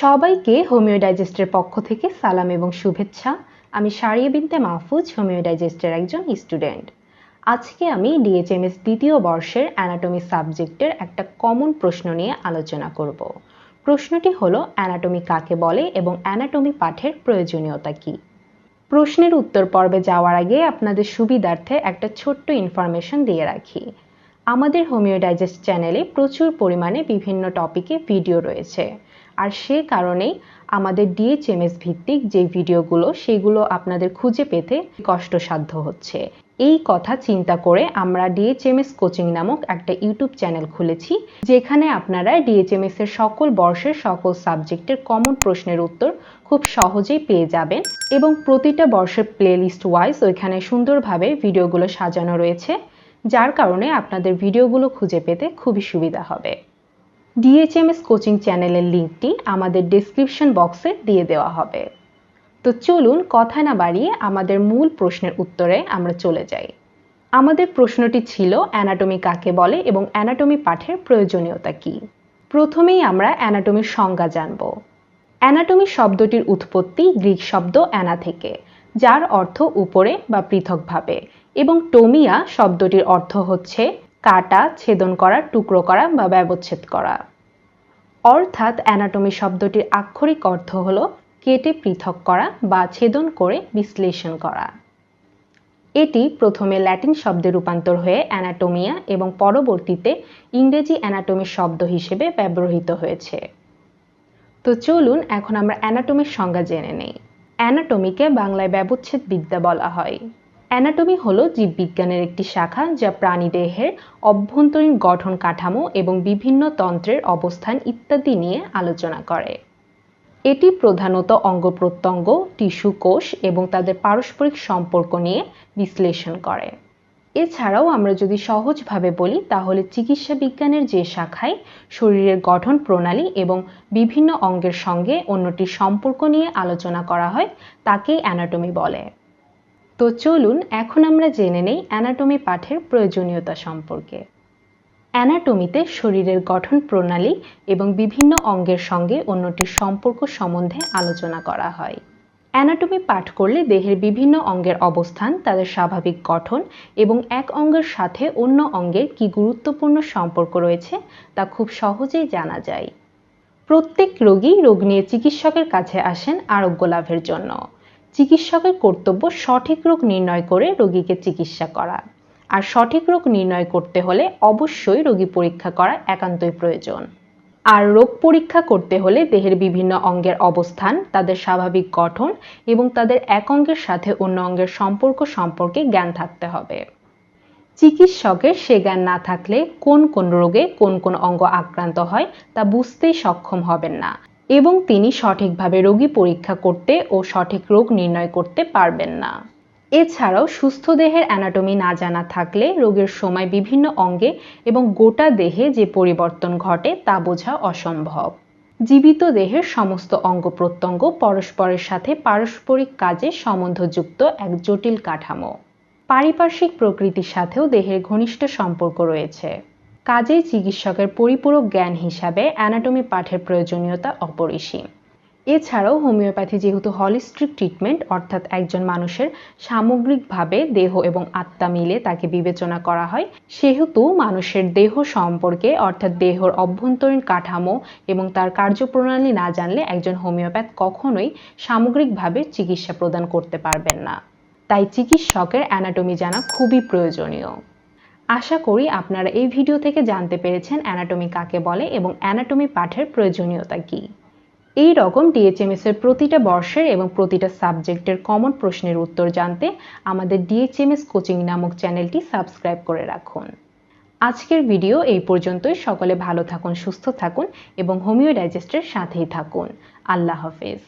সবাইকে হোমিও ডাইজেস্টের পক্ষ থেকে সালাম এবং শুভেচ্ছা। আমি সারিয়া বিনতে মাহফুজ হোমিও ডাইজেস্টের একজন স্টুডেন্ট। আজকে আমি ডিএচএমএস দ্বিতীয় বর্ষের অ্যানাটমি সাবজেক্টের একটা কমন প্রশ্ন নিয়ে আলোচনা করব। প্রশ্নটি হলো, অ্যানাটমি কাকে বলে এবং অ্যানাটমি পাঠের প্রয়োজনীয়তা কি? প্রশ্নের উত্তর পর্বে যাওয়ার আগে আপনাদের সুবিধার্থে একটা ছোট্ট ইনফরমেশন দিয়ে রাখি। আমাদের হোমিও ডাইজেস্ট চ্যানেলে প্রচুর পরিমাণে বিভিন্ন টপিকে ভিডিও রয়েছে। আর সে কারণেই আমাদের ডিএচএমএস ভিত্তিক যে ভিডিওগুলো, সেগুলো আপনাদের খুঁজে পেতে কষ্টসাধ্য হচ্ছে। এই কথা চিন্তা করে আমরা ডিএচএমএস কোচিং নামক একটা ইউটিউব চ্যানেল খুলেছি, যেখানে আপনারা ডিএচএমএস এর সকল বর্ষের সকল সাবজেক্টের কমন প্রশ্নের উত্তর খুব সহজেই পেয়ে যাবেন এবং প্রতিটা বর্ষের প্লেলিস্ট ওয়াইজ ওইখানে সুন্দরভাবে ভিডিওগুলো সাজানো রয়েছে, যার কারণে আপনাদের ভিডিওগুলো খুঁজে পেতে খুবই সুবিধা হবে। ডিএচএমএস কোচিং চ্যানেলের লিঙ্কটি আমাদের ডেসক্রিপশন বক্সে দিয়ে দেওয়া হবে। তো চলুন কথা না বাড়িয়ে আমাদের মূল প্রশ্নের উত্তরে আমরা চলে যাই। আমাদের প্রশ্নটি ছিল অ্যানাটমি কাকে বলে এবং অ্যানাটমি পাঠের প্রয়োজনীয়তা কি? প্রথমেই আমরা অ্যানাটমির সংজ্ঞা জানব। অ্যানাটমি শব্দটির উৎপত্তি গ্রিক শব্দ অ্যানা থেকে, যার অর্থ উপরে বা পৃথকভাবে এবং টোমিয়া শব্দটির অর্থ হচ্ছে কাটা, ছেদন করা, টুকরো করা বা ব্যবচ্ছেদ করা। অর্থাৎ অ্যানাটমি শব্দটির আক্ষরিক অর্থ হলো কেটে পৃথক করা বা ছেদন করে বিশ্লেষণ করা। এটি প্রথমে ল্যাটিন শব্দে রূপান্তর হয়ে অ্যানাটোমিয়া এবং পরবর্তীতে ইংরেজি অ্যানাটমি শব্দ হিসেবে ব্যবহৃত হয়েছে। তো চলুন এখন আমরা অ্যানাটমির সংজ্ঞা জেনে নেই। অ্যানাটমিকে বাংলায় ব্যবচ্ছেদ বিদ্যা বলা হয়। অ্যানাটমি হলো জীববিজ্ঞানের একটি শাখা যা প্রাণীদেহের অভ্যন্তরীণ গঠন কাঠামো এবং বিভিন্ন তন্ত্রের অবস্থান ইত্যাদি নিয়ে আলোচনা করে। এটি প্রধানত অঙ্গ প্রত্যঙ্গ, টিস্যু কোষ এবং তাদের পারস্পরিক সম্পর্ক নিয়ে বিশ্লেষণ করে। এছাড়াও আমরা যদি সহজভাবে বলি, তাহলে চিকিৎসা বিজ্ঞানের যে শাখায় শরীরের গঠন প্রণালী এবং বিভিন্ন অঙ্গের সঙ্গে অন্যটির সম্পর্ক নিয়ে আলোচনা করা হয়, তাকেই অ্যানাটমি বলে। তো চলুন এখন আমরা জেনে নেই অ্যানাটমি পাঠের প্রয়োজনীয়তা সম্পর্কে। অ্যানাটমিতে শরীরের গঠন প্রণালী এবং বিভিন্ন অঙ্গের সঙ্গে অন্যটির সম্পর্ক সম্বন্ধে আলোচনা করা হয়। অ্যানাটমি পাঠ করলে দেহের বিভিন্ন অঙ্গের অবস্থান, তাদের স্বাভাবিক গঠন এবং এক অঙ্গের সাথে অন্য অঙ্গের কি গুরুত্বপূর্ণ সম্পর্ক রয়েছে তা খুব সহজেই জানা যায়। প্রত্যেক রোগী রোগ নিয়ে চিকিৎসকের কাছে আসেন আরোগ্য লাভের জন্য। চিকিৎসকের কর্তব্য সঠিক রোগ নির্ণয় করে রোগীকে চিকিৎসা করা। আর সঠিক রোগ নির্ণয় করতে হলে অবশ্যই রোগী পরীক্ষা করা একান্তই প্রয়োজন। আর রোগ পরীক্ষা করতে হলে দেহের বিভিন্ন অঙ্গের অবস্থান, তাদের স্বাভাবিক গঠন এবং তাদের এক অঙ্গের সাথে অন্য অঙ্গের সম্পর্ক সম্পর্কে জ্ঞান থাকতে হবে। চিকিৎসকের সে জ্ঞান না থাকলে কোন কোন রোগে কোন কোন অঙ্গ আক্রান্ত হয় তা বুঝতেই সক্ষম হবেন না। এবং তিনি সঠিকভাবে রোগী পরীক্ষা করতে ও সঠিক রোগ নির্ণয় করতে পারবেন না। এছাড়াও সুস্থ দেহের অ্যানাটমি না জানা থাকলে রোগের সময় বিভিন্ন অঙ্গে এবং গোটা দেহে যে পরিবর্তন ঘটে তা বোঝা অসম্ভব। জীবিত দেহের সমস্ত অঙ্গ প্রত্যঙ্গ পরস্পরের সাথে পারস্পরিক কাজে সম্বন্ধযুক্ত এক জটিল কাঠামো। পারিপার্শ্বিক প্রকৃতির সাথেও দেহের ঘনিষ্ঠ সম্পর্ক রয়েছে। কাজেই চিকিৎসকের পরিপূরক জ্ঞান হিসাবে অ্যানাটমি পাঠের প্রয়োজনীয়তা অপরিসীম এছাড়াও হোমিওপ্যাথি যেহেতু হলিস্ট্রিক ট্রিটমেন্ট অর্থাৎ একজন মানুষের সামগ্রিকভাবে দেহ এবং আত্মা মিলে তাকে বিবেচনা করা হয়, সেহেতু মানুষের দেহ সম্পর্কে, অর্থাৎ দেহর অভ্যন্তরীণ কাঠামো এবং তার কার্যপ্রণালী না জানলে একজন হোমিওপ্যাথ কখনোই সামগ্রিকভাবে চিকিৎসা প্রদান করতে পারবেন না। তাই চিকিৎসকের অ্যানাটমি জানা খুবই প্রয়োজনীয়। আশা করি আপনারা এই ভিডিও থেকে জানতে পেরেছেন অ্যানাটমি কাকে বলে এবং অ্যানাটমি পাঠের প্রয়োজনীয়তা কী। এই রকম ডিএচএমএস এর প্রতিটা বর্ষের এবং প্রতিটা সাবজেক্টের কমন প্রশ্নের উত্তর জানতে আমাদের ডিএচএমএস কোচিং নামক চ্যানেলটি সাবস্ক্রাইব করে রাখুন। আজকের ভিডিও এই পর্যন্তই। সকলে ভালো থাকুন, সুস্থ থাকুন এবং হোমিও ডাইজেস্টের সাথেই থাকুন। আল্লাহ হাফেজ।